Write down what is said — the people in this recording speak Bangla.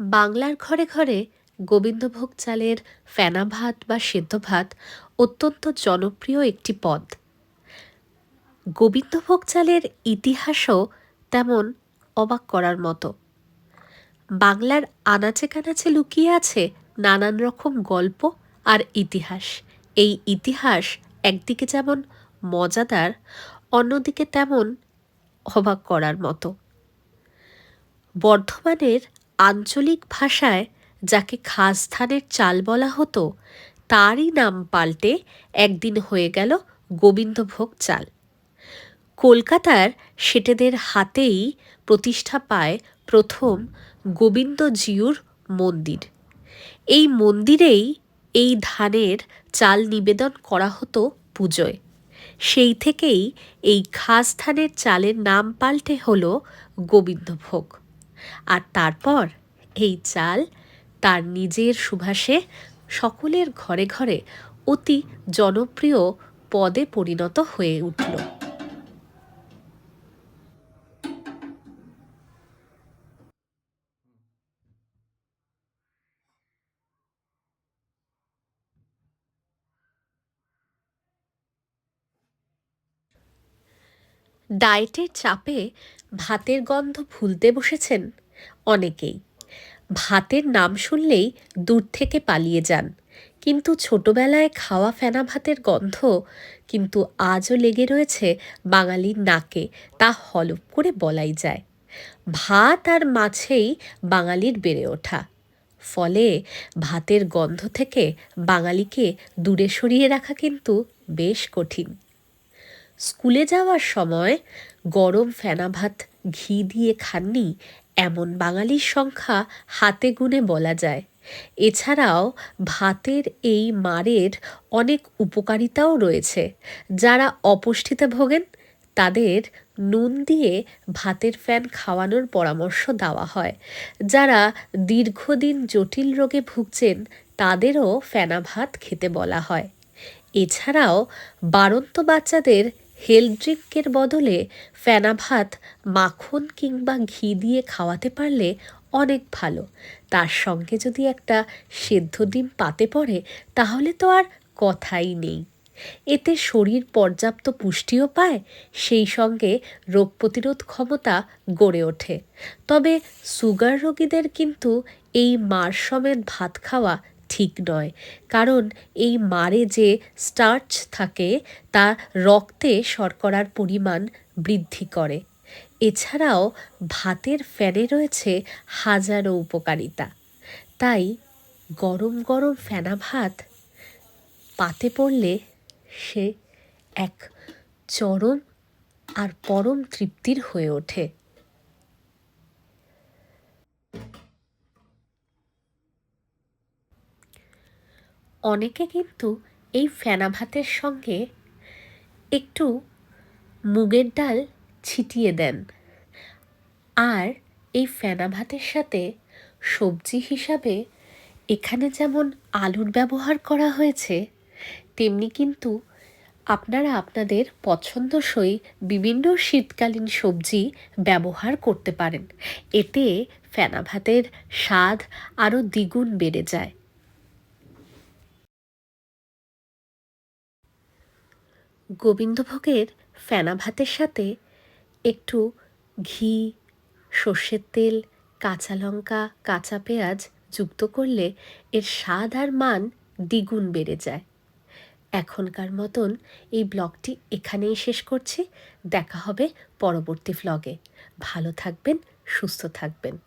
বাংলার ঘরে ঘরে গোবিন্দভোগ চালের ফেনা ভাত বা সেদ্ধ ভাত অত্যন্ত জনপ্রিয় একটি পদ। গোবিন্দভোগ চালের ইতিহাসও তেমন অবাক করার মতো। বাংলার আনাচে কানাচে লুকিয়ে আছে নানান রকম গল্প আর ইতিহাস। এই ইতিহাস একদিকে যেমন মজাদার, অন্যদিকে তেমন অবাক করার মতো। বর্ধমানের আঞ্চলিক ভাষায় যাকে খাস ধানের চাল বলা হতো, তারই নাম পাল্টে একদিন হয়ে গেল গোবিন্দভোগ চাল। কলকাতার সেটেদের হাতেই প্রতিষ্ঠা পায় প্রথম গোবিন্দজিউর মন্দির। এই মন্দিরেই এই ধানের চাল নিবেদন করা হতো পুজোয়। সেই থেকেই এই খাস ধানের চালের নাম পাল্টে হলো গোবিন্দভোগ। আর তারপর এই চাল তার নিজের সুভাষে সকলের ঘরে ঘরে অতি জনপ্রিয় পদে পরিণত হয়ে উঠল। ডায়েটের চাপে ভাতের গন্ধ ভুলতে বসেছেন অনেকেই। ভাতের নাম শুনলেই দূর থেকে পালিয়ে যান, কিন্তু ছোটবেলায় খাওয়া ফেনা ভাতের গন্ধ কিন্তু আজও লেগে রয়েছে বাঙালির নাকে, তা হলপ করে বলাই যায়। ভাত আর মাছেই বাঙালির বেড়ে ওঠা। ফলে ভাতের গন্ধ থেকে বাঙালিকে দূরে সরিয়ে রাখা কিন্তু বেশ কঠিন। স্কুলে যাওয়ার সময় গরম ফেনা ভাত ঘি দিয়ে খাননি এমন বাঙালির সংখ্যা হাতে গুনে বলা যায়। এছাড়াও ভাতের এই মারের অনেক উপকারিতাও রয়েছে। যারা অপুষ্টিতে ভোগেন, তাদের নুন দিয়ে ভাতের ফ্যান খাওয়ানোর পরামর্শ দেওয়া হয়। যারা দীর্ঘদিন জটিল রোগে ভুগছেন, তাদেরও ফেনা ভাত খেতে বলা হয়। এছাড়াও বাড়ন্ত বাচ্চাদের হেলথ ড্রিঙ্কের বদলে ফেনা ভাত, মাখন কিংবা ঘি দিয়ে খাওয়াতে পারলে অনেক ভালো। তার সঙ্গে যদি একটা সেদ্ধ ডিম পাতে পড়ে, তাহলে তো আর কথাই নেই। এতে শরীর পর্যাপ্ত পুষ্টিও পায়, সেই সঙ্গে রোগ প্রতিরোধ ক্ষমতা গড়ে ওঠে। তবে সুগার রোগীদের কিন্তু এই মার সমেত ভাত খাওয়া ঠিক নয়। কারণ এই মারে যে স্টার্চ থাকে, তা রক্তে শর্করার পরিমাণ বৃদ্ধি করে। এছাড়াও ভাতের ফ্যানে রয়েছে হাজারো উপকারিতা। তাই গরম গরম ফেনা ভাত পাতে পড়লে সে এক চরম আর পরম তৃপ্তির হয়ে ওঠে। অনেকে কিন্তু এই ফেনা ভাতের সঙ্গে একটু মুগের ডাল ছিটিয়ে দেন। আর এই ফেনা ভাতের সাথে সবজি হিসাবে এখানে যেমন আলুর ব্যবহার করা হয়েছে, তেমনি কিন্তু আপনারা আপনাদের পছন্দসই বিভিন্ন শীতকালীন সবজি ব্যবহার করতে পারেন। এতে ফেনা ভাতের স্বাদ আরও দ্বিগুণ বেড়ে যায়। গোবিন্দভোগের ফেনা ভাতের সাথে একটু ঘি, সর্ষের তেল, কাঁচা লঙ্কা, কাঁচা পেঁয়াজ যুক্ত করলে এর স্বাদ আর মান দ্বিগুণ বেড়ে যায়। এখনকার মতন এই ব্লগটি এখানেই শেষ করছি। দেখা হবে পরবর্তী ব্লগে ভালো থাকবেন, সুস্থ থাকবেন।